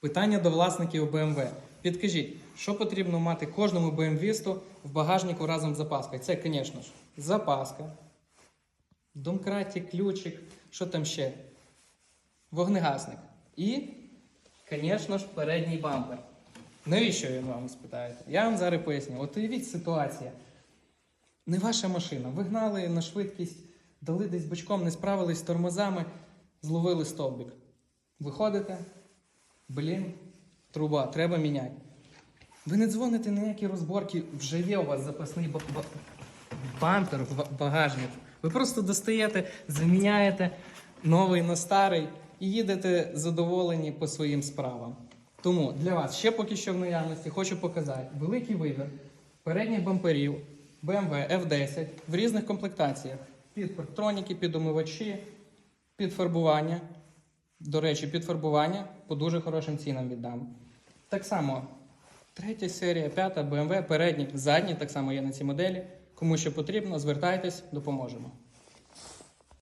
Питання до власників BMW. Підкажіть, що потрібно мати кожному BMW в багажнику разом з запаскою? Це, звісно ж, запаска, домкратик, ключик, що там ще? Вогнегасник. І, звісно ж, передній бампер. Навіщо він вам спитаєте? Я вам зараз поясню. От уявіть ситуація. Не ваша машина. Ви гнали на швидкість, дали десь бочком, не справились з тормозами, зловили стовбик. Виходите, блін, труба, треба міняти. Ви не дзвоните на ніякі розборки, вже є у вас запасний ба- ба- бампер в багажник. Ви просто достаєте, заміняєте новий на старий і їдете задоволені по своїм справам. Тому для вас ще поки що в наявності хочу показати великий вибір передніх бамперів BMW F10 в різних комплектаціях. Під парктроніки, під омивачі, під фарбування. До речі, під фарбування по дуже хорошим цінам віддам. Так само третя серія, п'ята BMW, передні, задні, так само є на цій моделі. Кому що потрібно, звертайтесь, допоможемо.